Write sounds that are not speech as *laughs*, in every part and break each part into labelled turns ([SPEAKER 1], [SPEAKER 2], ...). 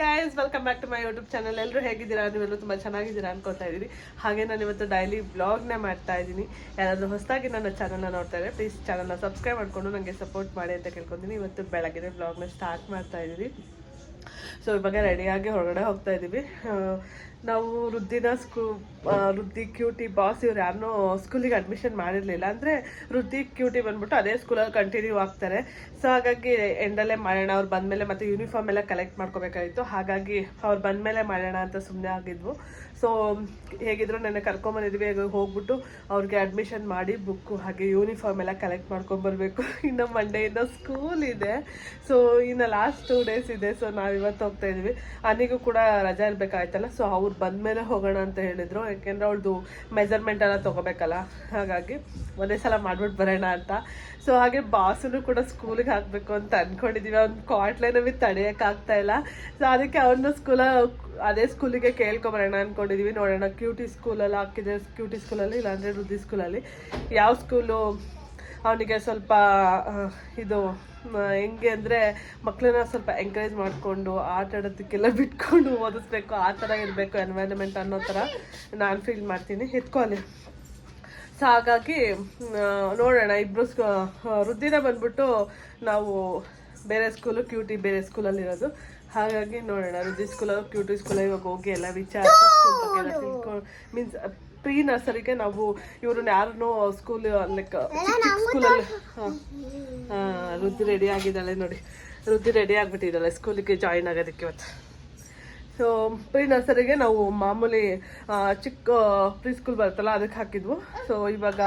[SPEAKER 1] Guys welcome back to my YouTube channel ಎಲ್ಲರೂ ಹೇಗಿದ್ದೀರಾ? ನೀವೆಲ್ಲರೂ ತುಂಬ ಚೆನ್ನಾಗಿದ್ದೀರಾ ಅನ್ಕೋತಾ ಇದ್ದೀನಿ. ಹಾಗೆ ನಾನು ಇವತ್ತು ಡೈಲಿ ಬ್ಲಾಗ್ನೇ ಮಾಡ್ತಾ ಇದ್ದೀನಿ. ಯಾರಾದರೂ ಹೊಸದಾಗಿ ನನ್ನ ಚಾನಲ್ನ ನೋಡ್ತಾ ಇದ್ದಾರೆ ಪ್ಲೀಸ್ ಚಾನಲ್ನ ಸಬ್ಸ್ಕ್ರೈಬ್ ಮಾಡಿಕೊಂಡು ನನಗೆ ಸಪೋರ್ಟ್ ಮಾಡಿ ಅಂತ ಕೇಳ್ಕೊತೀನಿ. ಇವತ್ತು ಬೆಳಗ್ಗೆ ಬ್ಲಾಗ್ನ ಸ್ಟಾರ್ಟ್ ಮಾಡ್ತಾ ಇದ್ದೀನಿ. ಸೊ ಇವಾಗ ರೆಡಿಯಾಗಿ ಹೊರಗಡೆ ಹೋಗ್ತಾ ಇದ್ದೀವಿ. ನಾವು ವೃದ್ಧಿನ ಸ್ಕೂ ವೃದ್ಧಿ ಕ್ಯೂಟಿ ಬಾಸ್ ಇವ್ರು ಯಾರನ್ನೂ ಸ್ಕೂಲಿಗೆ ಅಡ್ಮಿಷನ್ ಮಾಡಿರಲಿಲ್ಲ. ಅಂದರೆ ವೃದ್ಧಿ ಕ್ಯೂಟಿ ಬಂದ್ಬಿಟ್ಟು ಅದೇ ಸ್ಕೂಲಲ್ಲಿ ಕಂಟಿನ್ಯೂ ಆಗ್ತಾರೆ. ಸೊ ಹಾಗಾಗಿ ಎಂಡಲ್ಲೇ ಮಾಡೋಣ ಅವ್ರು ಬಂದಮೇಲೆ ಮತ್ತೆ ಯೂನಿಫಾರ್ಮ್ ಎಲ್ಲ ಕಲೆಕ್ಟ್ ಮಾಡ್ಕೋಬೇಕಾಗಿತ್ತು. ಹಾಗಾಗಿ ಅವ್ರು ಬಂದಮೇಲೆ ಮಾಡೋಣ ಅಂತ ಸುಮ್ಮನೆ ಆಗಿದ್ವು. ಸೊ ಹೇಗಿದ್ರು ನೆನ್ನೆ ಕರ್ಕೊಂಬಂದಿದ್ವಿ ಈಗ ಹೋಗ್ಬಿಟ್ಟು ಅವ್ರಿಗೆ ಅಡ್ಮಿಷನ್ ಮಾಡಿ ಬುಕ್ಕು ಹಾಗೆ ಯೂನಿಫಾರ್ಮ್ ಎಲ್ಲ ಕಲೆಕ್ಟ್ ಮಾಡ್ಕೊಂಬರ್ಬೇಕು *laughs* ಇನ್ನು ಮಂಡೆಯಿಂದ ಸ್ಕೂಲ್ ಇದೆ. ಸೊ ಇನ್ನು ಲಾಸ್ಟ್ ಟೂ ಡೇಸ್ ಇದೆ. ಸೊ ನಾವು ಇವತ್ತು ಹೋಗ್ತಾ ಇದ್ವಿ ಅನಿಗೂ ಕೂಡ ರಜಾ ಇರಬೇಕಾಯ್ತಲ್ಲ. ಸೊ ಅವ್ರು ಬಂದಮೇಲೆ ಹೋಗೋಣ ಅಂತ ಹೇಳಿದ್ರು. ಯಾಕೆಂದ್ರೆ ಅವಳದು ಮೆಜರ್ಮೆಂಟ್ ಎಲ್ಲ ತಗೋಬೇಕಲ್ಲ. ಹಾಗಾಗಿ ಒಂದೇ ಸಲ ಮಾಡ್ಬಿಟ್ಟು ಬರೋಣ ಅಂತ. ಸೊ ಹಾಗೆ ಬಾಸನು ಕೂಡ ಸ್ಕೂಲಿಗೆ ಹಾಕಬೇಕು ಅಂತ ಅಂದ್ಕೊಂಡಿದ್ದೀವಿ ಅವ್ನ ಕ್ವಾಟ್ಲೆ ನಮಗೆ ತಡೆಯೋಕ್ಕಾಗ್ತಾ ಇಲ್ಲ. ಸೊ ಅದಕ್ಕೆ ಅವನ ಸ್ಕೂಲ ಅದೇ ಸ್ಕೂಲಿಗೆ ಕೇಳ್ಕೊಬರೋಣ ಅನ್ಕೊಂಡಿದೀವಿ. ನೋಡೋಣ ಕ್ಯೂಟಿ ಸ್ಕೂಲಲ್ಲಿ ಹಾಕಿದ್ರೆ ಕ್ಯೂಟಿ ಸ್ಕೂಲಲ್ಲಿ ಇಲ್ಲಾಂದರೆ ವೃದ್ಧಿ ಸ್ಕೂಲಲ್ಲಿ ಯಾವ ಸ್ಕೂಲು ಅವನಿಗೆ ಸ್ವಲ್ಪ ಇದು ಹೆಂಗೆ ಅಂದರೆ ಮಕ್ಕಳನ್ನ ಸ್ವಲ್ಪ ಎಂಕರೇಜ್ ಮಾಡಿಕೊಂಡು ಆಟ ಆಡೋದಕ್ಕೆಲ್ಲ ಬಿಟ್ಕೊಂಡು ಓದಿಸ್ಬೇಕು, ಆ ಥರ ಇರಬೇಕು ಎನ್ವೈರನ್ಮೆಂಟ್ ಅನ್ನೋ ಥರ ನಾನು ಫೀಲ್ ಮಾಡ್ತೀನಿ. ಎತ್ಕೊಳ್ಳಿ ಸೊ ಹಾಗಾಗಿ ನೋಡೋಣ ಇಬ್ಬರು ವೃದ್ಧಿನ ಬಂದ್ಬಿಟ್ಟು ನಾವು ಬೇರೆ ಸ್ಕೂಲು ಕ್ಯೂಟಿ ಬೇರೆ ಸ್ಕೂಲಲ್ಲಿರೋದು ಹಾಗಾಗಿ ನೋಡೋಣ ರುದ್ದಿ ಸ್ಕೂಲಲ್ಲಿ ಕ್ಯೂಟಿ ಸ್ಕೂಲಲ್ಲಿ ಇವಾಗ ಹೋಗಿ ಎಲ್ಲ ವಿಚಾರ ತಿಳ್ಕೊಂಡು ಮೀನ್ಸ್ ಪ್ರೀ ನರ್ಸರಿಗೆ ನಾವು ಇವ್ರನ್ನ ಯಾರನ್ನೂ ಸ್ಕೂಲ್ ಲೈಕ್ ಸ್ಕೂಲಲ್ಲಿ ಹಾಂ ವೃದ್ಧಿ ರೆಡಿ ಆಗಿದ್ದಾಳೆ ನೋಡಿ. ರುದ್ದಿ ರೆಡಿ ಆಗಿಬಿಟ್ಟಿದ್ದಾಳೆ ಸ್ಕೂಲಿಗೆ ಜಾಯಿನ್ ಆಗೋದಕ್ಕೆ ಇವತ್ತು. ಸೊ ಪ್ರೀ ನರ್ಸರಿಗೆ ನಾವು ಮಾಮೂಲಿ ಚಿಕ್ಕ ಪ್ರೀ ಸ್ಕೂಲ್ ಬರುತ್ತಲ್ಲ ಅದಕ್ಕೆ ಹಾಕಿದ್ವು. ಸೊ ಇವಾಗ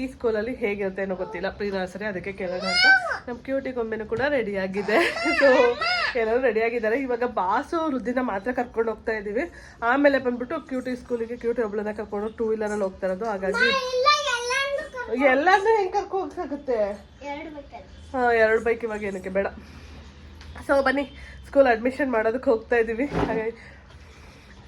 [SPEAKER 1] ಈ ಸ್ಕೂಲಲ್ಲಿ ಹೇಗಿರುತ್ತೆ ಏನೋ ಗೊತ್ತಿಲ್ಲ. ಪ್ರೀ ನರ್ಸರಿ ಅದಕ್ಕೆ ಕೇಳೋಣ ಅಂತ. ನಮ್ಮ ಕ್ಯೂಟಿ ಗೊಂಬೆನೂ ಕೂಡ ರೆಡಿ ಆಗಿದೆ. ಸೊ ಎಲ್ಲರೂ ರೆಡಿ ಆಗಿದ್ದಾರೆ. ಇವಾಗ ಬಾಸು ವೃದ್ಧಿನ ಮಾತ್ರ ಕರ್ಕೊಂಡು ಹೋಗ್ತಾ ಇದ್ದೀವಿ. ಆಮೇಲೆ ಬಂದ್ಬಿಟ್ಟು ಕ್ಯೂಟಿ ಸ್ಕೂಲಿಗೆ ಕ್ಯೂಟಿ ಒಬ್ಳನ್ನ ಕರ್ಕೊಂಡು ಟೂ ವೀಲರಲ್ಲಿ ಹೋಗ್ತಾ ಇರೋದು ಹಾಗಾಗಿ ಎಲ್ಲಾನು ಹೆಂಗೆ ಕರ್ಕೊ ಹೋಗ್ಸಾಗುತ್ತೆ ಹಾಂ ಎರಡು ಬೈಕ್ ಇವಾಗ ಏನಕ್ಕೆ ಬೇಡ. ಸೊ ಬನ್ನಿ ಸ್ಕೂಲ್ ಅಡ್ಮಿಷನ್ ಮಾಡೋದಕ್ಕೆ ಹೋಗ್ತಾ ಇದ್ದೀವಿ. ಹಾಗಾಗಿ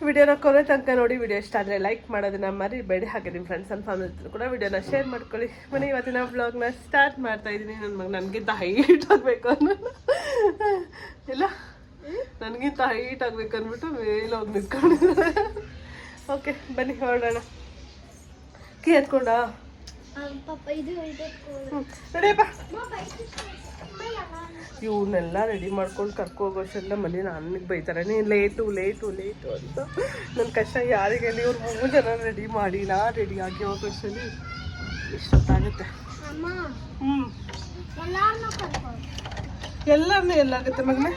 [SPEAKER 1] ವಿಡಿಯೋನ ಕೊನೆ ತನಕ ನೋಡಿ ವಿಡಿಯೋ ಇಷ್ಟ ಆದರೆ ಲೈಕ್ ಮಾಡೋದನ್ನ ಮರಿಬೇಡಿ. ಹಾಗೆ ನಿಮ್ಮ ಫ್ರೆಂಡ್ಸ್ ಅಂಡ್ ಫ್ಯಾಮಿಲಿ ಕೂಡ ವಿಡಿಯೋನ ಶೇರ್ ಮಾಡ್ಕೊಳ್ಳಿ. ಮನೆ ಇವತ್ತಿನ ವ್ಲಾಗ್ನ ಸ್ಟಾರ್ಟ್ ಮಾಡ್ತಾ ಇದ್ದೀನಿ. ನನ್ನ ಮಗ ನನಗಿಂತ ಹೈಟ್ ಆಗಬೇಕು ಅನ್ನೋ ಇಲ್ಲ? ನನಗಿಂತ ಹೈಟ್ ಆಗಬೇಕು ಅಂದ್ಬಿಟ್ಟು ಮೇಲೆ ಹೋಗಿ ನಿಂತ್ಕೊಂಡಿದ್ದಾರೆ. ಓಕೆ ಬನ್ನಿ ಹೊರಡೋಣ. ಕೀ ಎತ್ಕೊಂಡ? ನಡಿಯಪ್ಪ. ಇವನ್ನೆಲ್ಲ ರೆಡಿ ಮಾಡ್ಕೊಂಡು ಕರ್ಕೊ ಹೋಗೋಷ್ಟೆಲ್ಲ ಮನೆ ನನಗೆ ಬೈತಾರೆ. ನೀನು ಲೇಟು ಲೇಟು ಲೇಟು ಅಂತ. ನನ್ನ ಕಷ್ಟ ಯಾರಿಗೆ ಹೇಳಿ ಇವ್ರು ಮೂರು ಜನ ರೆಡಿ ಮಾಡಿ ನಾ ರೆಡಿ ಆಗಿ ಹೋಗೋಷ್ಟಲ್ಲಿ ಇಷ್ಟೊತ್ತಾಗುತ್ತೆ. ಹ್ಞೂ
[SPEAKER 2] ಎಲ್ಲಾರನ್ನೂ
[SPEAKER 1] ಎಲ್ಲಾಗುತ್ತೆ ಮಗನೇ?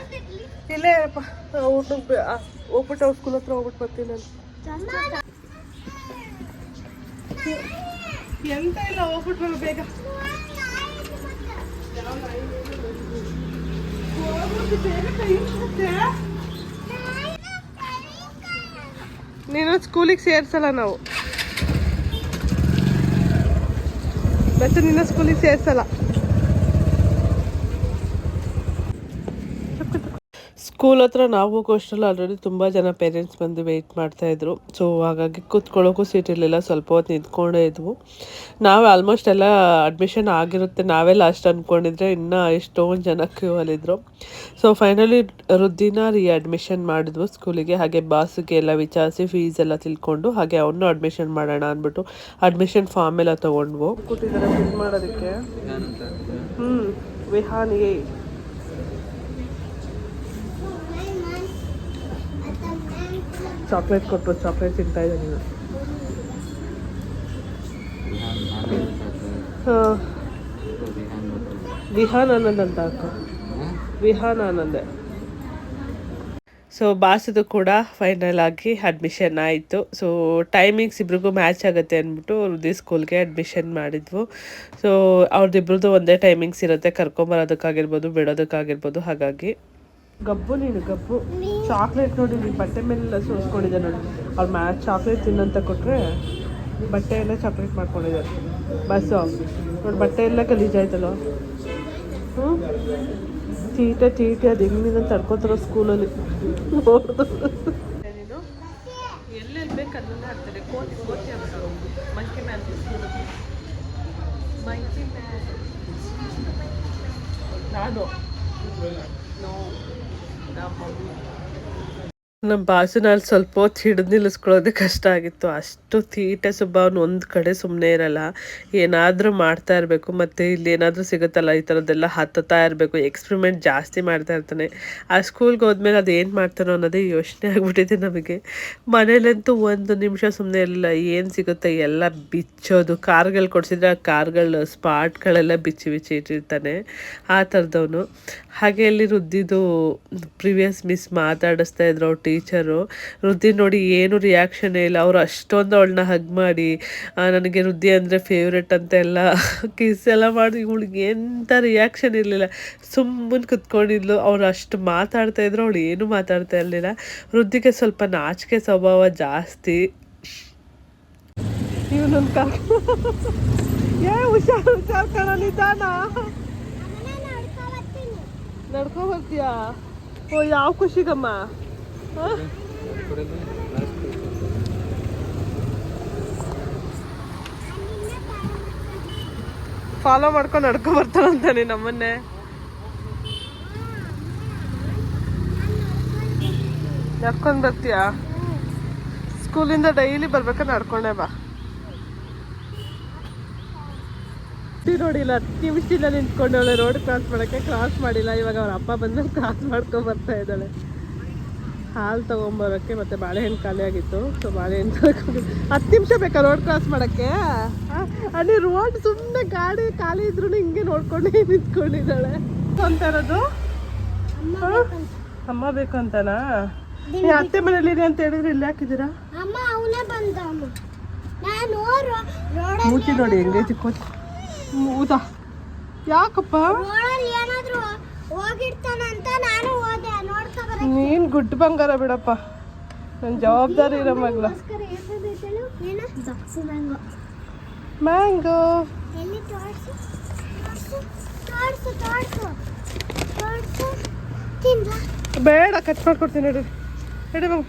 [SPEAKER 1] ಇಲ್ಲೇ ಅಪ್ಪ ಹೋಗ್ಬಿಟ್ಟು ಅವ್ರ ಸ್ಕೂಲ್ ಹತ್ರ ಹೋಗ್ಬಿಟ್ಟು ಬರ್ತೀನಿ ನಾನು. ಎಂತ ಇಲ್ಲ ಹೋಗ್ಬಿಟ್ಟು ಬೇಗ ಹೋಗ್ಬಿಟ್ಟು ಬೇಗ ಕೈ ಮುಗ್ದೆ. ನೀನು ಸ್ಕೂಲಿಗೆ ಸೇರ್ಸಲ್ಲ ನಾವು. ಮತ್ತೆ ನಿನ್ನ ಸ್ಕೂಲಿಗೆ ಸೇರ್ಸಲ್ಲ. ಸ್ಕೂಲ್ ಹತ್ರ ನಾವು ಹೋಗೋಷ್ಟರಲ್ಲಿ ಆಲ್ರೆಡಿ ತುಂಬ ಜನ ಪೇರೆಂಟ್ಸ್ ಬಂದು ವೆಯ್ಟ್ ಮಾಡ್ತಾಯಿದ್ರು ಸೊ ಹಾಗಾಗಿ ಕೂತ್ಕೊಳ್ಳೋಕ್ಕೂ ಸೀಟ್ ಇರಲಿಲ್ಲ. ಸ್ವಲ್ಪ ಹೊತ್ತು ನಿಂತ್ಕೊಂಡೇ ಇದ್ವು. ನಾವು ಆಲ್ಮೋಸ್ಟ್ ಎಲ್ಲ ಅಡ್ಮಿಷನ್ ಆಗಿರುತ್ತೆ. ನಾವೇ ಲಾಸ್ಟ್ ಅಂದ್ಕೊಂಡಿದ್ರೆ ಇನ್ನೂ ಎಷ್ಟೊಂದು ಜನ ಕ್ಯೂ ಅಲ್ಲಿದ್ರು ಸೊ ಫೈನಲಿ ರುದ್ದಿನ ರೀ ಅಡ್ಮಿಷನ್ ಮಾಡಿದ್ವು ಸ್ಕೂಲಿಗೆ ಹಾಗೆ ಬಾಸಿಗೆ ಎಲ್ಲ ವಿಚಾರಿಸಿ ಫೀಸ್ ಎಲ್ಲ ತಿಳ್ಕೊಂಡು ಹಾಗೆ ಅವನು ಅಡ್ಮಿಷನ್ ಮಾಡೋಣ ಅಂದ್ಬಿಟ್ಟು ಅಡ್ಮಿಷನ್ ಫಾರ್ಮ್ ಎಲ್ಲ ತೊಗೊಂಡ್ವು. ಕೂತಿದ್ದಾರೆ ಫಿಲ್ ಮಾಡೋದಕ್ಕೆ. ಹ್ಞೂ ವಿಹಾನ್ ಎ ಚಾಕ್ಲೇಟ್ ಕೊಟ್ಟು ಚಾಕ್ಲೇಟ್ ತಿಂತಾ ಇದ್ದೆ ನೀನು ಹಾಂ. ವಿಹಾನ್ ಆನಂದ್ ಅಂತ ಅಕ್ಕ. ವಿಹಾನ್ ಆನಂದ್ ಸೊ ಬಾಸದು ಕೂಡ ಫೈನಲ್ ಆಗಿ ಅಡ್ಮಿಷನ್ ಆಯಿತು. ಸೊ ಟೈಮಿಂಗ್ಸ್ ಇಬ್ರಿಗೂ ಮ್ಯಾಚ್ ಆಗುತ್ತೆ ಅಂದ್ಬಿಟ್ಟು ಅವ್ರದ್ದು ಸ್ಕೂಲ್ಗೆ ಅಡ್ಮಿಷನ್ ಮಾಡಿದ್ವು. ಸೊ ಅವ್ರದ್ದಿಬ್ರದ್ದು ಒಂದೇ ಟೈಮಿಂಗ್ಸ್ ಇರುತ್ತೆ. ಕರ್ಕೊಂಬರೋದಕ್ಕಾಗಿರ್ಬೋದು, ಬಿಡೋದಕ್ಕಾಗಿರ್ಬೋದು, ಹಾಗಾಗಿ. ಗಬ್ಬು ನೀನು, ಗಬ್ಬು. ಚಾಕ್ಲೇಟ್ ನೋಡಿ, ನೀನು ಬಟ್ಟೆ ಮೇಲೆಲ್ಲ ಸೋಸ್ಕೊಂಡಿದ್ದೆ ನೋಡಿ. ಅವ್ರು ಮ್ಯಾ ಚಾಕ್ಲೇಟ್ ತಿನ್ನಂತ ಕೊಟ್ಟರೆ ಬಟ್ಟೆ ಎಲ್ಲ ಚಾಕ್ಲೇಟ್ ಮಾಡ್ಕೊಂಡಿದ್ದಾರೆ ಬಸ್ಸು ನೋಡಿ, ಬಟ್ಟೆ ಎಲ್ಲ ಗಲೀಜಾಯ್ತಲ್ಲ. ಹ್ಞೂ ಚೀಟೆ ಚೀಟೆ, ಅದು ಹೆಂಗಿನ ತಡ್ಕೋತಾರೋ ಸ್ಕೂಲಲ್ಲಿ ನೀನು? ಬೇಕು ಅದನ್ನೇ ಹಾಕ್ತಾರೆ. ಕೋತಿ ಕೋತಿ ನಾನು. ನೋ dá pra ver. ನಮ್ಮ ಬಾಸುನಲ್ಲಿ ಸ್ವಲ್ಪ ಹೊತ್ತು ಹಿಡಿದು ನಿಲ್ಲಿಸ್ಕೊಳ್ಳೋದೇ ಕಷ್ಟ ಆಗಿತ್ತು. ಅಷ್ಟು ತೀಟೆ ಸುಬ್ಬ ಅವ್ನು ಒಂದು ಕಡೆ ಸುಮ್ಮನೆ ಇರಲ್ಲ. ಏನಾದರೂ ಮಾಡ್ತಾ ಇರಬೇಕು, ಮತ್ತು ಇಲ್ಲಿ ಏನಾದರೂ ಸಿಗುತ್ತಲ್ಲ ಈ ಥರದ್ದೆಲ್ಲ ಹತ್ತುತ್ತಾ ಇರಬೇಕು ಎಕ್ಸ್ಪ್ರಿಮೆಂಟ್ ಜಾಸ್ತಿ ಮಾಡ್ತಾ ಇರ್ತಾನೆ. ಆ ಸ್ಕೂಲ್ಗೆ ಹೋದ್ಮೇಲೆ ಅದು ಏನು ಮಾಡ್ತಾನೋ ಅನ್ನೋದೇ ಯೋಚನೆ ಆಗಿಬಿಟ್ಟಿದೆ ನಮಗೆ. ಮನೇಲಂತೂ ಒಂದು ನಿಮಿಷ ಸುಮ್ಮನೆ ಇರಲಿಲ್ಲ. ಏನು ಸಿಗುತ್ತೆ ಎಲ್ಲ ಬಿಚ್ಚೋದು. ಕಾರ್ಗಳು ಕೊಡಿಸಿದ್ರೆ ಆ ಕಾರ್ಗಳು, ಸ್ಪಾಟ್ಗಳೆಲ್ಲ ಬಿಚ್ಚಿ ಬಿಚ್ಚಿ ಇಟ್ಟಿರ್ತಾನೆ ಆ ಥರದವನು. ಹಾಗೆ ಅಲ್ಲಿ ರುದ್ದಿದ್ದು ಪ್ರಿವಿಯಸ್ ಮಿಸ್ ಮಾತಾಡಿಸ್ತಾ ಇದ್ರು. ಟೀಚರು. ವೃದ್ಧಿ ನೋಡಿ ಏನು ರಿಯಾಕ್ಷನ್ ಇಲ್ಲ. ಅವ್ರು ಅಷ್ಟೊಂದು ಅವಳನ್ನ ಹಗ್ ಮಾಡಿ ನನಗೆ ವೃದ್ಧಿ ಅಂದರೆ ಫೇವ್ರೆಟ್ ಅಂತ ಎಲ್ಲ *laughs* ಕಿಸ್ ಎಲ್ಲ ಮಾಡಿ ಇವಳಿಗೆ ಎಂಥ ರಿಯಾಕ್ಷನ್ ಇರಲಿಲ್ಲ. ಸುಮ್ಮನೆ ಕುತ್ಕೊಂಡಿದ್ಲು. ಅವ್ರು ಅಷ್ಟು ಮಾತಾಡ್ತಾ ಇದ್ರು ಅವಳು ಏನು ಮಾತಾಡ್ತಾ ಇರಲಿಲ್ಲ. ವೃದ್ಧಿಗೆ ಸ್ವಲ್ಪ ನಾಚಿಕೆ ಸ್ವಭಾವ ಜಾಸ್ತಿ. ಇವನೊಂದು ಏ ಹುಷಾರ್ ಹುಷಾರ್ ಕಣಲಿದ್ದಾನ ನಡ್ಕೊ ಹೋಗ್ತೀಯಾ? ಓ ಯಾವ ಖುಷಿಗಮ್ಮ? ಫಾಲೋ ಮಾಡ್ಕೊಂಡು ನಡ್ಕೊ ಬರ್ತಾನಂತಾನೆ ನಮ್ಮನ್ನೇ. ನಡ್ಕೊಂಡು ಬರ್ತೀಯಾ? ಸ್ಕೂಲಿಂದ ಡೈಲಿ ಬರ್ಬೇಕಾದ್ರೆ ನಡ್ಕೊಂಡೆ ಬಾ. ನೋಡಿಲ್ಲ ಹತ್ತು ನಿಮಿಷದಿಂದ ನಿಂತ್ಕೊಂಡವಳೆ ರೋಡ್ ಕ್ರಾಸ್ ಮಾಡೋಕ್ಕೆ ಕ್ರಾಸ್ ಮಾಡಿಲ್ಲ, ಇವಾಗ ಅವ್ರ ಅಪ್ಪ ಬಂದ್ಮೇಲೆ ಕ್ರಾಸ್ ಮಾಡ್ಕೊಂಡು ಬರ್ತಾ ಇದ್ದಾಳೆ. ಹಾಲು ತೊಗೊಂಬರೋಕ್ಕೆ ಮತ್ತೆ ಬಾಳೆಹಣ್ಣು ಖಾಲಿ ಆಗಿತ್ತು. ಸೊ ಬಾಳೆಹಣ್ಣು ಹತ್ತು ನಿಮಿಷ ಬೇಕಾ ರೋಡ್ ಕ್ರಾಸ್ ಮಾಡೋಕ್ಕೆ? ಅಲ್ಲಿ ರೋಡ್ ಸುಮ್ಮನೆ ಗಾಡಿ ಖಾಲಿ ಇದ್ರೂ ಹಿಂಗೆ ನೋಡ್ಕೊಂಡೇ ನಿಂತ್ಕೊಂಡಿದ್ದಾಳೆ. ಅಂತ ಇರೋದು? ಅಮ್ಮ ಬೇಕು ಅಂತನಾ? ನೀ ಅತ್ತೆ ಮನೇಲಿ ಅಂತ ಹೇಳಿದ್ರೆ ಇಲ್ಲಿ ಹಾಕಿದ್ದೀರಾ?
[SPEAKER 2] ಅಮ್ಮ ಅವನೇ ಬಂದ. ಅಮ್ಮ ನಾನು ರೋಡ್
[SPEAKER 1] ಮೂತಿ ನೋಡಿ ಹೆಂಗೈತಿ ಕೋತಿ ಊದಾ? ಯಾಕಪ್ಪ?
[SPEAKER 2] ನಾನು ಹೋದೆ. ನೋಡ್ಕೊ ಬರಕ್ಕೆ.
[SPEAKER 1] ನೀನ್ ಗುಡ್ ಬಂಗಾರ ಬಿಡಪ್ಪ. ನನ್ನ ಜವಾಬ್ದಾರಿ ಇರೋ ಮಗ್ಳ.
[SPEAKER 2] ಏನು ದಕ್ಸು ಮ್ಯಾಂಗೋ.
[SPEAKER 1] ಮ್ಯಾಂಗೋ.
[SPEAKER 2] ಎಲ್ಲಿ ತೋರಿಸು? ತೋರಿಸು? ತೋರಿಸು ತೋರಿಸು. ತಿನ್ಲಾ
[SPEAKER 1] ಬೇಡ ಕಟ್ ಮಾಡ್ಕೊಡ್ತೀನಿ ನಡಿ. ನಡಿ ಮಗ.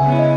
[SPEAKER 1] ಹಾಯ್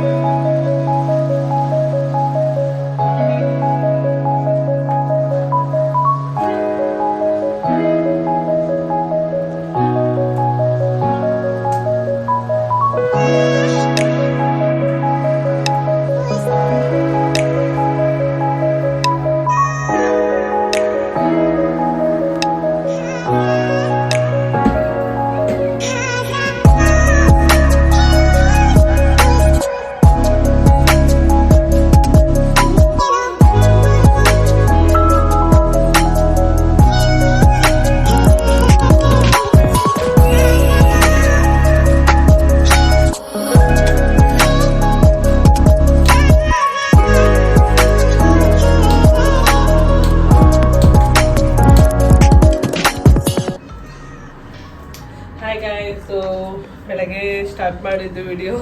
[SPEAKER 1] ಮಾಡಿದ್ದು ವಿಡಿಯೋ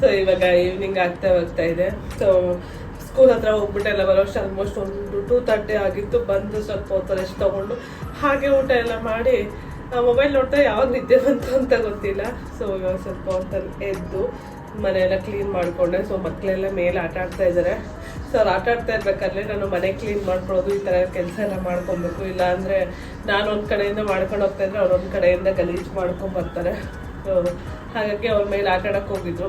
[SPEAKER 1] ಸೊ ಇವಾಗ ಈವ್ನಿಂಗ್ ಆಗ್ತಾ ಹೋಗ್ತಾ ಇದೆ. ಸೊ ಸ್ಕೂಲ್ ಹತ್ರ ಹೋಗ್ಬಿಟ್ಟೆ ಎಲ್ಲ ಬರೋ ಅಷ್ಟು ಆಲ್ಮೋಸ್ಟ್ ಒಂದು ಟೂ ತರ್ಟಿ ಆಗಿತ್ತು. ಬಂದು ಸ್ವಲ್ಪ ಹೊತ್ತು ರೆಸ್ಟ್ ತೊಗೊಂಡು ಹಾಗೆ ಊಟ ಎಲ್ಲ ಮಾಡಿ ಮೊಬೈಲ್ ನೋಡ್ತಾ ಯಾವಾಗ ನಿದ್ದೆ ಬಂತು ಅಂತ ಗೊತ್ತಿಲ್ಲ. ಸೊ ಇವಾಗ ಸ್ವಲ್ಪ ಹೊತ್ತಲ್ಲಿ ಎದ್ದು ಮನೆಯೆಲ್ಲ ಕ್ಲೀನ್ ಮಾಡಿಕೊಂಡೆ. ಸೊ ಮಕ್ಕಳೆಲ್ಲ ಮೇಲೆ ಆಟ ಆಡ್ತಾ ಇದ್ದಾರೆ. ಸೊ ಅವ್ರು ಆಟ ಆಡ್ತಾ ಇರ್ಬೇಕಾದ್ರೆ ನಾನು ಮನೆ ಕ್ಲೀನ್ ಮಾಡ್ಕೊಳ್ಳೋದು ಈ ಥರ ಕೆಲಸ ಎಲ್ಲ ಮಾಡ್ಕೊಬೇಕು. ಇಲ್ಲ ಅಂದರೆ ನಾನು ಒಂದು ಕಡೆಯಿಂದ ಮಾಡ್ಕೊಂಡು ಹೋಗ್ತಾ ಅವ್ರು ಒಂದು ಕಡೆಯಿಂದ ಗಲೀಜು ಮಾಡ್ಕೊಂಡು ಬರ್ತಾರೆ. ಸೊ ಹಾಗಾಗಿ ಅವ್ರ ಮೇಲೆ ಆಟ ಆಡಕ್ಕೆ ಹೋಗಿದ್ರು.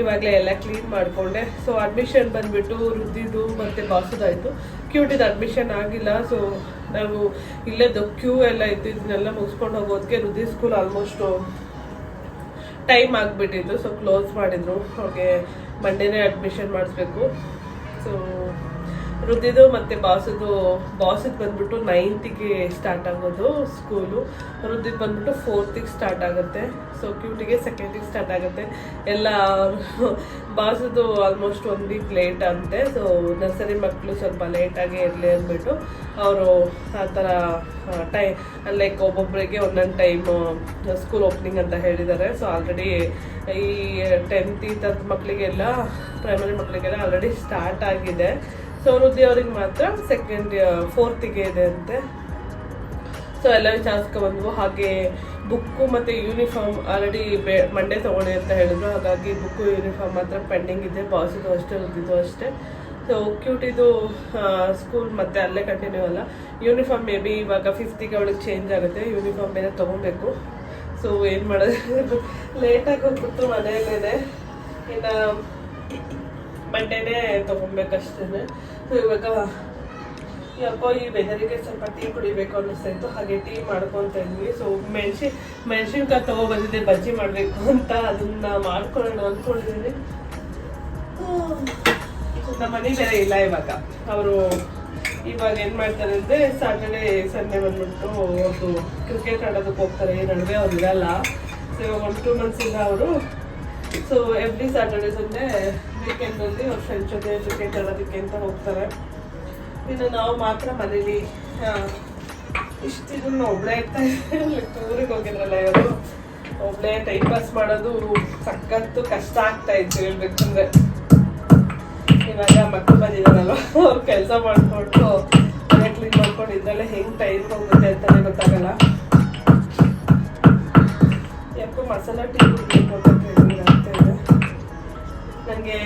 [SPEAKER 1] ಇವಾಗಲೇ ಎಲ್ಲ ಕ್ಲೀನ್ ಮಾಡಿಕೊಂಡೆ. ಸೊ ಅಡ್ಮಿಷನ್ ಬಂದುಬಿಟ್ಟು ರುದ್ದಿದ್ದು ಮತ್ತು ಬಾಸುದಾಯಿತು. ಕ್ಯೂಟಿದ್ದು ಅಡ್ಮಿಷನ್ ಆಗಿಲ್ಲ. ಸೊ ನಾವು ಇಲ್ಲೇ ಕ್ಯೂ ಎಲ್ಲ ಇತ್ತು ಇದನ್ನೆಲ್ಲ ಮುಗಿಸ್ಕೊಂಡು ಹೋಗೋದಕ್ಕೆ ರುದ್ದಿ ಸ್ಕೂಲ್ ಆಲ್ಮೋಸ್ಟು ಟೈಮ್ ಆಗಿಬಿಟ್ಟಿತ್ತು. ಸೊ ಕ್ಲೋಸ್ ಮಾಡಿದರು. ಅವ್ರಿಗೆ ಮಂಡೇನೇ ಅಡ್ಮಿಷನ್ ಮಾಡಿಸ್ಬೇಕು. ಸೊ ರುದ್ದಿದು ಮತ್ತು ಬಾಸದು ಬಾಸಿದ್ ಬಂದ್ಬಿಟ್ಟು ನೈನ್ತಿಗೆ ಸ್ಟಾರ್ಟ್ ಆಗೋದು ಸ್ಕೂಲು ರುದ್ದಿದ್ ಬಂದ್ಬಿಟ್ಟು ಫೋರ್ತಿಗೆ ಸ್ಟಾರ್ಟ್ ಆಗುತ್ತೆ. ಸೊ ಕ್ಯೂಟಿಗೆ ಸೆಕೆಂಡಿಗೆ ಸ್ಟಾರ್ಟ್ ಆಗುತ್ತೆ. ಎಲ್ಲ ಬಾಸದು ಆಲ್ಮೋಸ್ಟ್ ಒನ್ ವೀಕ್ ಲೇಟ್ ಅಂತೆ. ಸೊ ನರ್ಸರಿ ಮಕ್ಕಳು ಸ್ವಲ್ಪ ಲೇಟಾಗಿ ಇರಲಿ ಅಂದ್ಬಿಟ್ಟು ಅವರು ಆ ಥರ ಟೈ ಲೈಕ್ ಒಬ್ಬೊಬ್ಬರಿಗೆ ಒಂದೊಂದು ಟೈಮ್ ಸ್ಕೂಲ್ ಓಪನಿಂಗ್ ಅಂತ ಹೇಳಿದ್ದಾರೆ. ಸೊ ಆಲ್ರೆಡಿ ಈ ಟೆಂತ್ ಈ ಥರದ ಮಕ್ಕಳಿಗೆಲ್ಲ ಪ್ರೈಮರಿ ಮಕ್ಕಳಿಗೆಲ್ಲ ಆಲ್ರೆಡಿ ಸ್ಟಾರ್ಟ್ ಆಗಿದೆ. ಸೊ ವೃದ್ಧಿ ಅವ್ರಿಗೆ ಮಾತ್ರ ಸೆಕೆಂಡ್ ಫೋರ್ತಿಗೆ ಇದೆ ಅಂತೆ. ಸೊ ಎಲ್ಲ ವಿಚಾರಿಸ್ಕೊಂಡ್ಬಂದ್ವು ಹಾಗೆ ಬುಕ್ಕು ಮತ್ತು ಯೂನಿಫಾರ್ಮ್ ಆಲ್ರೆಡಿ ಬೆ ಮಂಡೇ ತೊಗೊಳ್ಳಿ ಅಂತ ಹೇಳಿದ್ರು. ಹಾಗಾಗಿ ಬುಕ್ಕು ಯೂನಿಫಾರ್ಮ್ ಮಾತ್ರ ಪೆಂಡಿಂಗ್ ಇದೆ. ಬಾಸಿದು ಅಷ್ಟೇ ಉದ್ದಿದ್ದು ಅಷ್ಟೇ. ಸೊ ಕ್ಯೂಟಿದು ಸ್ಕೂಲ್ ಮತ್ತೆ ಅಲ್ಲೇ ಕಂಟಿನ್ಯೂ ಅಲ್ಲ. ಯೂನಿಫಾರ್ಮ್ ಮೇ ಬಿ ಇವಾಗ ಫಿಫ್ತಿಗೆ ಅವಳಿಗೆ ಚೇಂಜ್ ಆಗುತ್ತೆ. ಯೂನಿಫಾರ್ಮ್ ಬೇರೆ ತೊಗೊಬೇಕು. ಸೊ ಏನು ಮಾಡೋದು? *laughs* ಲೇಟಾಗಿ ಹೋಗ್ಬಿಟ್ಟು ಮನೆಯಲ್ಲೇ ಇನ್ನು ಮಂಡೇನೇ ತೊಗೊಬೇಕಷ್ಟೇ ಸೊ ಇವಾಗ ಯಾಕೋ ಈ ವೆದರಿಗೆ ಸ್ವಲ್ಪ ಟೀ ಕುಡಿಬೇಕು ಅನ್ನಿಸ್ತಾ ಇತ್ತು ಹಾಗೆ ಟೀ ಮಾಡ್ಕೊತ ಇದ್ವಿ. ಸೊ ಮೆಣಸಿ, ಮೆಣಸಿನ್ಕಾಯಿ ತಗೋಬಂದಿದ್ದೆ, ಬಜ್ಜಿ ಮಾಡಬೇಕು ಅಂತ ಅದನ್ನ ಮಾಡ್ಕೊಳ್ಳೋಣ ಅಂದ್ಕೊಂಡಿದ್ದೀನಿ. ನಮ್ಮ ಮನೆ ಬೇರೆ ಇಲ್ಲ ಇವಾಗ. ಅವರು ಇವಾಗ ಏನು ಮಾಡ್ತಾರೆ ಅಂದರೆ ಸಾಟರ್ಡೆ ಸಂಡೇ ಬಂದ್ಬಿಟ್ಟು ಅವ್ರದ್ದು ಕ್ರಿಕೆಟ್ ಆಡೋದಕ್ಕೆ ಹೋಗ್ತಾರೆ. ನಡುವೆ ಅವ್ರು ಇರಲ್ಲ. ಸೊ ಇವಾಗ ಒನ್ ಟೂ ಮಂತ್ಸಿಂದ ಅವರು ಸೊ ಎವ್ರಿ ಸಾಟರ್ಡೇ ಸಂಡೇ ವೀಕೆಂಡಲ್ಲಿ ಅವ್ರ ಫ್ರೆಂಡ್ ಜೊತೆ ಕ್ರಿಕೆಟ್ ಆಡೋದಕ್ಕೆ ಅಂತ ಹೋಗ್ತಾರೆ. ಇನ್ನು ನಾವು ಮಾತ್ರ ಮನೇಲಿ ಇಷ್ಟು ಒಬ್ಳೆ ಒಬ್ಬಳೇ ಇರ್ತಾ ಊರಿಗೆ ಹೋಗಿದ್ರಲ್ಲ ಇವರು ಒಬ್ಬಳೇ ಟೈಮ್ ಪಾಸ್ ಮಾಡೋದು ಸಖತ್ತು ಕಷ್ಟ ಆಗ್ತಾ ಇತ್ತು ಹೇಳ್ಬೇಕಂದ್ರೆ ಇವಾಗ ಮಕ್ಕಳು ಬಂದಿದ್ದಾರಲ್ವ, ಅವ್ರು ಕೆಲಸ ಮಾಡಿಕೊಂಡು ಮನೆ ಕ್ಲೀನ್ ಮಾಡ್ಕೊಂಡು ಇದ್ರಲ್ಲೇ ಹೆಂಗೆ ಟೈಮ್ ಹೋಗುತ್ತೆ ಅಂತಲೇ ಗೊತ್ತಾಗಲ್ಲ. ಯಾಕೋ ಮಸಾಲ ಟೀ ಕುಡಿಬೇಕು ನನಗೆ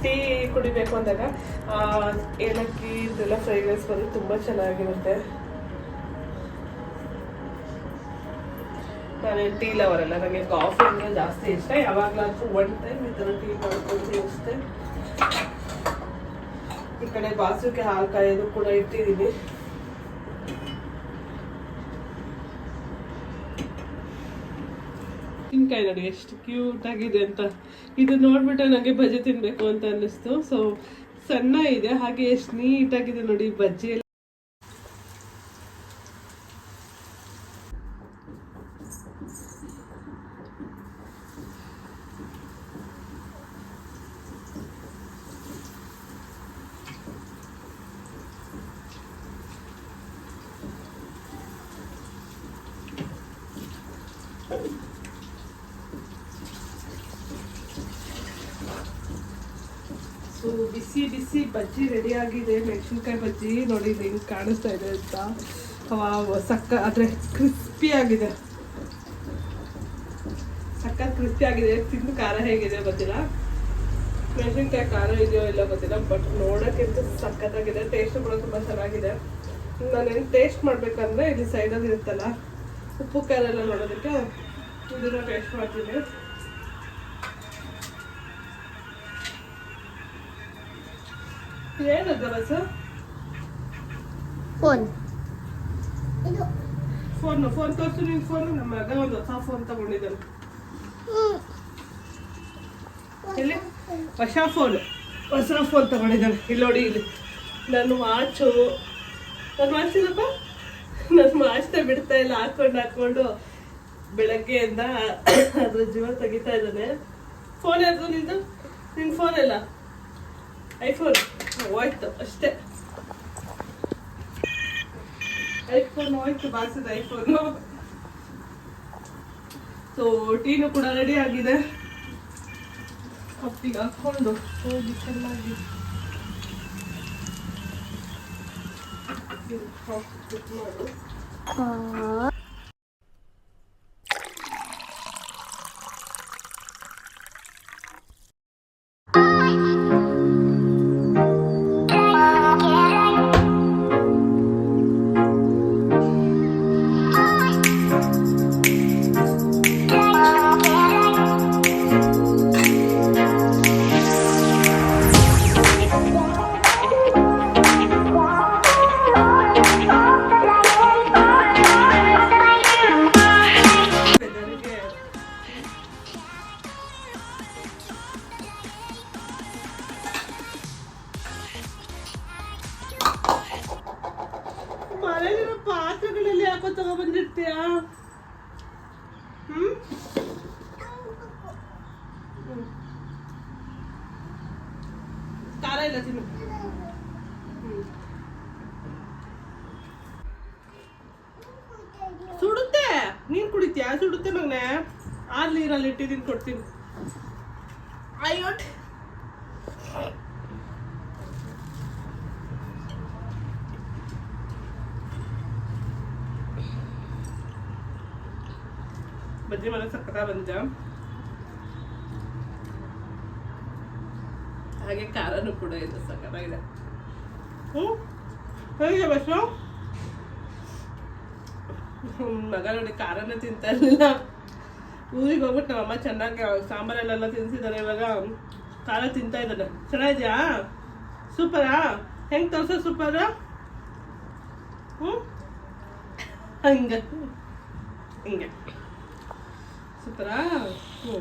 [SPEAKER 1] ಟೀ ಕುಡಿಬೇಕು ಅಂದಾಗ ಏಲಕ್ಕಿ, ಇದೆಲ್ಲ ಫ್ರೇಗ್ರೆನ್ಸ್ ಬಂದು ತುಂಬ ಚೆನ್ನಾಗಿರುತ್ತೆ. ನಾನು ಟೀ ಲವರ್ ಅಲ್ಲ ನನಗೆ ಕಾಫಿ ಅಂದರೆ ಜಾಸ್ತಿ ಇಷ್ಟ. ಯಾವಾಗಲಾದ್ರೂ ಒನ್ ಟೈಮ್ ಈ ಥರ ಟೀ ಮಾಡ್ಕೊಂಡು ಅಷ್ಟೇ ಈ ಕಡೆ ಬಾಸುಗೆ ಹಾಲು ಕಾಯೋದು ಕೂಡ ಇಟ್ಟಿದ್ದೀನಿ ತೆಂಗಿನಕಾಯಿ ನೋಡಿ ಎಷ್ಟು ಕ್ಯೂಟ್ ಆಗಿದೆ ಅಂತ. ಇದು ನೋಡ್ಬಿಟ್ಟು ನನಗೆ ಬಜ್ಜಿ ತಿನ್ಬೇಕು ಅಂತ ಅನ್ನಿಸ್ತು. ಸೊ ಸಣ್ಣ ಇದೆ, ಹಾಗೆ ಎಷ್ಟು ನೀಟಾಗಿದೆ ನೋಡಿ, ಬಜ್ಜಿ ಎಲ್ಲ ಸೊ ಬಿಸಿ ಬಿಸಿ ಬಜ್ಜಿ ಆಗಿದೆ ಮೆಣಸಿನ್ಕಾಯಿ ಬಜ್ಜಿ ನೋಡಿ ಹೆಂಗ್ ಕಾಣಿಸ್ತಾ ಇದೆ ಅಂತ. ಸಕ್ಕ ಅಂದ್ರೆ ಕ್ರಿಸ್ಪಿ ಆಗಿದೆ. ಸಖತ್ ಕ್ರಿಸ್ಪಿ ಆಗಿದೆ. ತಿಂದು ಖಾರ ಹೇಗಿದೆ ಗೊತ್ತಿಲ್ಲ. ಮೆಣಸಿನ್ಕಾಯಿ ಖಾರ ಇದೆಯೋ ಇಲ್ಲ ಗೊತ್ತಿಲ್ಲ. ಬಟ್ ನೋಡೋಕ್ಕಿಂತ ಸಕ್ಕತ್ತಾಗಿದೆ. ಟೇಸ್ಟ್ ಕೂಡ ತುಂಬ ಚೆನ್ನಾಗಿದೆ. ನಾನೇನು ಟೇಸ್ಟ್ ಮಾಡ್ಬೇಕಂದ್ರೆ ಇಲ್ಲಿ ಸೈಡಲ್ಲಿ ಇರುತ್ತಲ್ಲ, ಉಪ್ಪು, ಖಾರ ಎಲ್ಲ ನೋಡೋದಕ್ಕೆ ಇದನ್ನ ಟೇಸ್ಟ್ ಮಾಡ್ತೀನಿ. ಏನದ ಬಸ
[SPEAKER 2] ಫೋನ್ ಇದು.
[SPEAKER 1] ಫೋನ್ ಫೋನ್ ತೋರಿಸು ನಿನ್ ಫೋನ್ ನಮ್ಮ ಮಗ ಒಂದು ಹೊಸ ಫೋನ್ ತಗೊಂಡಿದ್ದಾನೆ. ಇಲ್ಲಿ ಹೊಸ ಫೋನ್ ಹೊಸ ಫೋನ್ ತಗೊಂಡಿದ್ದಾನೆ. ಇಲ್ಲಿ ನೋಡಿ ಇಲ್ಲಿ. ನನ್ನ ವಾಚು ನನ್ನ ವಾಚಿಲ್ಲಪ್ಪ ನನ್ನ ವಾಚ್ನ ಬಿಡ್ತಾ ಇಲ್ಲ ಹಾಕೊಂಡು ಹಾಕೊಂಡು ಬೆಳಗ್ಗೆಯಿಂದ ಅದ್ರ ಜೀವ ತೆಗಿತಾ ಇದ್ದಾನೆ. ಫೋನ್ ಯಾವುದು ನಿಂದು? ನಿನ್ನ ಫೋನ್ ಎಲ್ಲ ಐಫೋನ್ ಹೋಯ್ತು ಅಷ್ಟೇ ಐಫೋನ್ ಹೋಯ್ತು ಬಾಸಿದ ಐಫೋನು ಸೊ ಟೀನು ಕೂಡ ರೆಡಿ ಆಗಿದೆ. ಕಪ್ಪಿಗೆ ಹಾಕೊಂಡು ಹೋಗಿ ಚೆನ್ನಾಗಿ ಮಾಡು. ಸುಡುತ್ತೆ. ನೀನ್ ಕುಡಿತೀಯ? ಸುಡುತ್ತೆ ಮಗನೆ. ಆಗ್ಲಿ ನೀರಲ್ಲಿ ಇಟ್ಟಿದ್ದೀನಿ ಕೊಡ್ತೀನಿ. ಅಯ್ಯೋ. ಬಜ್ಜಿ ಮನೆ ಸಕ್ಕತ್ತ ಬಂದಿದ್ದ ಹಾಗೆ ಖಾರನೂ ಕೂಡ ಇದೆ ಸಕ್ಕತ್ತಾಗಿದೆ ಹ್ಞೂ ಬಸ್ಸು ಹ್ಮ್, ಮಗ ನೋಡಿ ಖಾರನೇ ತಿಂತಾ ಇರಲಿಲ್ಲ. ಊರಿಗೆ ಹೋಗ್ಬಿಟ್ಟು ನಮ್ಮಮ್ಮ ಚೆನ್ನಾಗಿ ಸಾಂಬಾರಲ್ಲೆಲ್ಲ ತಿನ್ಸಿದ್ದಾರೆ ಇವಾಗ. ಖಾರ ತಿಂತಾ ಇದ್ದಾನೆ. ಚೆನ್ನಾಗಿದ್ಯಾ? ಸೂಪರಾ? ಹೆಂಗೆ ತೋರ್ಸ ಸೂಪರ? ಹ್ಞೂ ಹಂಗೆ. ಹಿಂಗೆ. ಸೂಪರಾ? ಹ್ಞೂ